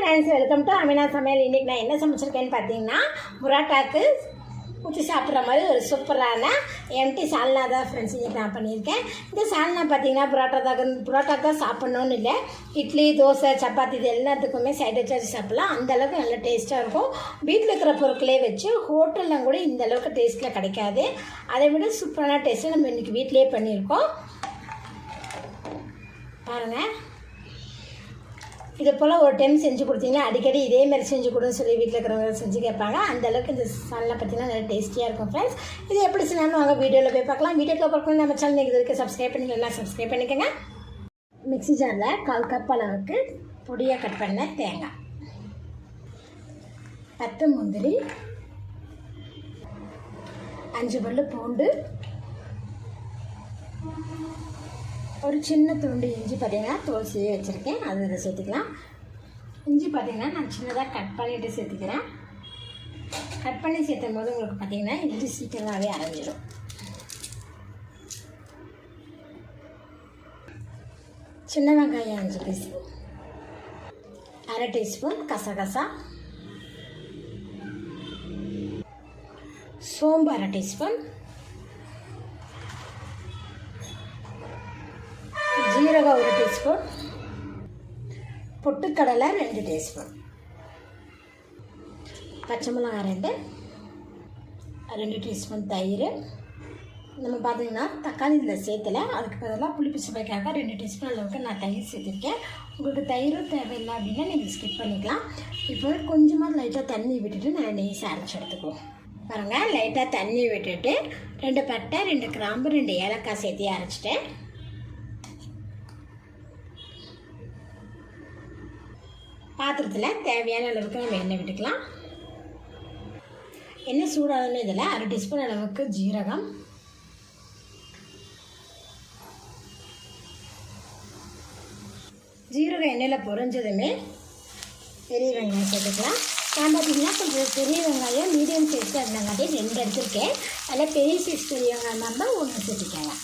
Friends welcome to Amina சமையல் இன்றைக்கி நான் என்ன சமைச்சிருக்கேன்னு பார்த்தீங்கன்னா புரோட்டாக்கு ஊற்றி சாப்பிட்ற மாதிரி ஒரு சூப்பரான எம்டி சால்னா தான் ஃப்ரெண்ட்ஸ் இன்றைக்கி நான் பண்ணியிருக்கேன். இந்த சால்னா பார்த்தீங்கன்னா புரோட்டா தான் புரோட்டா தான் சாப்பிட்ணுன்னு இல்லை. இட்லி தோசை சப்பாத்தி இது எல்லாத்துக்குமே சைடு வச்சு சாப்பிட்லாம். அந்தளவுக்கு நல்லா நல்ல டேஸ்ட்டாக இருக்கும். வீட்டில் இருக்கிற பொருட்களே வச்சு ஹோட்டலில் கூட இந்த அளவுக்கு டேஸ்ட்டில் கிடைக்காது. அதை விட சூப்பரான டேஸ்ட்டை நம்ம இன்றைக்கி வீட்டிலேயே பண்ணியிருக்கோம். பாருங்கள் இது போல் ஒரு டைம் செஞ்சு கொடுத்தீங்கன்னா அடிக்கடி இதே மாதிரி செஞ்சு கொடுன்னு சொல்லி வீட்டில் இருக்கிறவங்க செஞ்சு கேட்பாங்க. அந்த அளவுக்கு இந்த சால்னா பார்த்தீங்கன்னா நல்லா டேஸ்டியாக இருக்கும் ஃப்ரெண்ட்ஸ் இது எப்படி செய்யணும் வாங்க வீடியோவில் போய் பார்க்கலாம். வீடியோவில் பார்க்கணும் நம்ம சேனல் இது வரைக்கும் சப்ஸ்கிரைப் பண்ணிக்கலாம் சப்ஸ்கிரைப் பண்ணிக்கோங்க. மிக்ஸி ஜாரில் கால் கப் அளவுக்கு பொடியாக கட் பண்ண தேங்காய். பத்து முந்திரி. அஞ்சு பல்லு பூண்டு. ஒரு சின்ன துண்டு இஞ்சி பார்த்தீங்கன்னா தோல் வச்சுருக்கேன். அது இதை சேர்த்துக்கலாம். இஞ்சி பார்த்தீங்கன்னா நான் சின்னதாக கட் பண்ணிவிட்டு சேர்த்துக்கிறேன். கட் பண்ணி சேர்த்தும் போது உங்களுக்கு பார்த்தீங்கன்னா இஞ்சி சீக்கிரமாகவே அரைஞ்சிடும் சின்ன வெங்காயம் அஞ்சு பீஸ் அரை டீஸ்பூன் கசகசா. சோம்பு அரை டீஸ்பூன் ஜீரகம் ஒரு டீஸ்பூன். பொட்டுக்கடலை ரெண்டு டீஸ்பூன். பச்சை மிளகா ரெண்டு. ரெண்டு டீஸ்பூன் தயிர். நம்ம பார்த்தீங்கன்னா தக்காளி இதில் சேர்த்தலை அதுக்கு பதிலாக புளிப்பு சுவைக்காக ரெண்டு டீஸ்பூன் அளவுக்கு நான் தயிர் சேர்த்துருக்கேன். உங்களுக்கு தயிரும் தேவையில்லை அப்படின்னா நீங்கள் ஸ்கிப் பண்ணிக்கலாம். இப்போ கொஞ்சமாக லைட்டாக தண்ணி விட்டுட்டு நான் நெய் அரைச்சி எடுத்துக்குவோம். பாருங்கள் லைட்டாக தண்ணி விட்டுட்டு ரெண்டு பட்டை ரெண்டு கிராம்பு ரெண்டு ஏலக்காய் சேர்த்து அரைச்சிட்டேன். பாத்திரத்தில் தேவையான அளவுக்கு நம்ம எண்ணெய் விட்டுக்கலாம். எண்ணெய் சூடான இதில் அரை டீஸ்பூன் அளவுக்கு ஜீரகம். ஜீரகம் எண்ணெயில் பொறிஞ்சதுமே பெரிய வெங்காயம் சேர்த்துக்கலாம். நான் பார்த்தீங்கன்னா கொஞ்சம் பெரிய வெங்காயம் மீடியம் சைஸ் மாதிரி ரெண்டு எடுத்துருக்கேன். அதில் பெரிய சைஸ் பெரிய வெங்காயம் இருந்தால் ஒன்று சேர்த்துக்கோங்க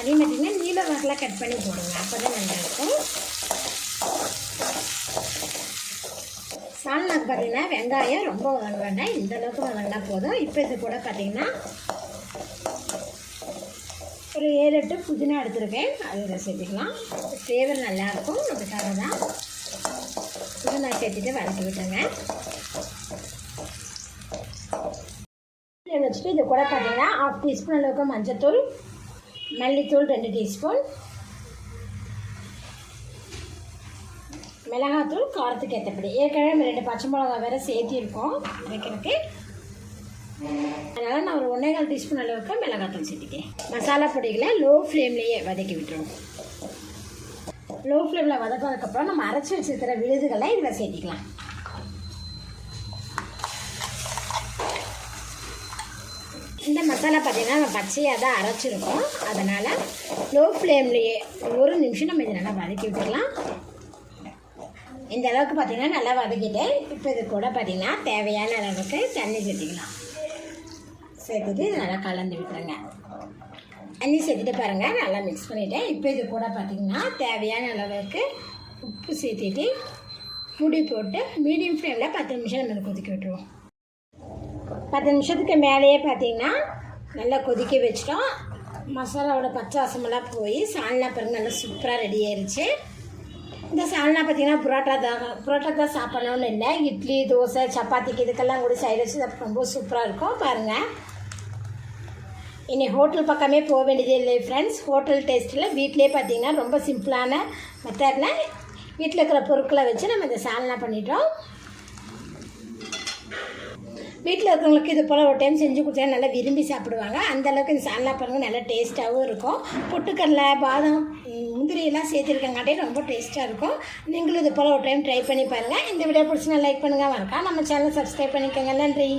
அதே மாதிரி நீல வரலாம் கட் பண்ணி போடுங்க. அப்போ தான் நல்லா சால்னாக்கு பார்த்தீங்கன்னா வெங்காயம் ரொம்ப வதங்க வேண்டாம் இந்த அளவுக்கு வதங்கினா போதும். இப்போ இது கூட பார்த்தீங்கன்னா ஒரு ஏழு எட்டு புதினா எடுத்துருக்கேன். அது இதை சேர்த்துக்கலாம் ஃப்ளேவர் நல்லாயிருக்கும் அதுக்காக தான் புதினா சேர்த்துட்டு வதக்கி விட்டுங்க. வச்சுட்டு இது கூட பார்த்தீங்கன்னா ஹாஃப் டீஸ்பூன் அளவுக்கு மஞ்சத்தூள் மல்லித்தூள் ரெண்டு டீஸ்பூன் மிளகாத்தூள் காரத்துக்கு ஏற்றபடி ஏற்கனவே ரெண்டு பச்சை மிளகா வேறு சேர்த்திருக்கோம். வைக்கிறதுக்கு அதனால் நான் ஒரு ஒன்றேகால் டீஸ்பூன் அளவுக்கு மிளகாத்தூள் சேர்த்துக்கேன் மசாலா பொடிகளை லோ ஃப்ளேம்லேயே வதக்கி விட்டுருவோம். லோ ஃப்ளேமில் வதக்கினதுக்கப்புறம் நம்ம அரைச்சி வச்சுருக்கிற விழுதுகளை இதில் சேர்த்திக்கலாம். இந்த மசாலா பார்த்திங்கன்னா நம்ம பச்சையாக தான் அரைச்சிருக்கோம். அதனால் லோ ஃப்ளேம்லேயே ஒரு நிமிஷம் நம்ம இதை நல்லா வதக்கி விட்டுக்கலாம். இந்த அளவுக்கு பார்த்திங்கன்னா நல்லா வதக்கிட்டு இப்போ இது கூட பார்த்திங்கன்னா தேவையான அளவுக்கு தண்ணி சேர்த்துக்கலாம். சேர்த்துட்டு இது நல்லா கலந்து விட்டுருங்க. தண்ணி சேர்த்துட்டு பாருங்கள் நல்லா மிக்ஸ் பண்ணிவிட்டேன் இப்போ இது கூட பார்த்திங்கன்னா தேவையான அளவுக்கு உப்பு சேர்த்துட்டு முடி போட்டு மீடியம் ஃப்ளேமில் பத்து நிமிஷம் நம்ம கொதிக்க விட்டுருவோம். பத்து நிமிஷத்துக்கு மேலேயே பார்த்திங்கன்னா நல்லா கொதிக்க வச்சிட்டோம். மசாலாவோட பச்சை வாசமெல்லாம் போய் சால்னா பிறகு நல்லா சூப்பராக ரெடி ஆயிடுச்சு இந்த சால்னா பார்த்தீங்கன்னா புரோட்டா தான். புரோட்டா தான் சாப்பிட்ணுன்னு இல்லை. இட்லி தோசை சப்பாத்திக்கு இதுக்கெல்லாம் கூட சைடு வச்சு ரொம்ப சூப்பராக இருக்கும். பாருங்கள் இனி ஹோட்டல் பக்கமே போக வேண்டியதே இல்லை ஃப்ரெண்ட்ஸ் ஹோட்டல் டேஸ்ட்டில் வீட்டிலே பார்த்தீங்கன்னா ரொம்ப சிம்பிளான மெத்தடில் வீட்டில் இருக்கிற பொருட்களை வச்சு நம்ம இந்த சால்னா பண்ணிட்டோம். வீட்டில் இருக்கிறவங்களுக்கு இது போல் ஒரு டைம் செஞ்சு கொடுத்தா நல்லா விரும்பி சாப்பிடுவாங்க. அந்தளவுக்கு இந்த சால்னா பாருங்கள் நல்லா டேஸ்ட்டாகவும் இருக்கும். பொட்டுக்கடலை பாதாம் முந்திரியெல்லாம் சேர்த்துருக்கங்காட்டே ரொம்ப டேஸ்ட்டாக இருக்கும். நீங்களும் இது போல் ஒரு டைம் ட்ரை பண்ணி பாருங்கள் இந்த வீடியோ பிடிச்சினா லைக் பண்ணுங்கள் வரக்கா நம்ம சேனல் சப்ஸ்கிரைப் பண்ணிக்கோங்க. நன்றி.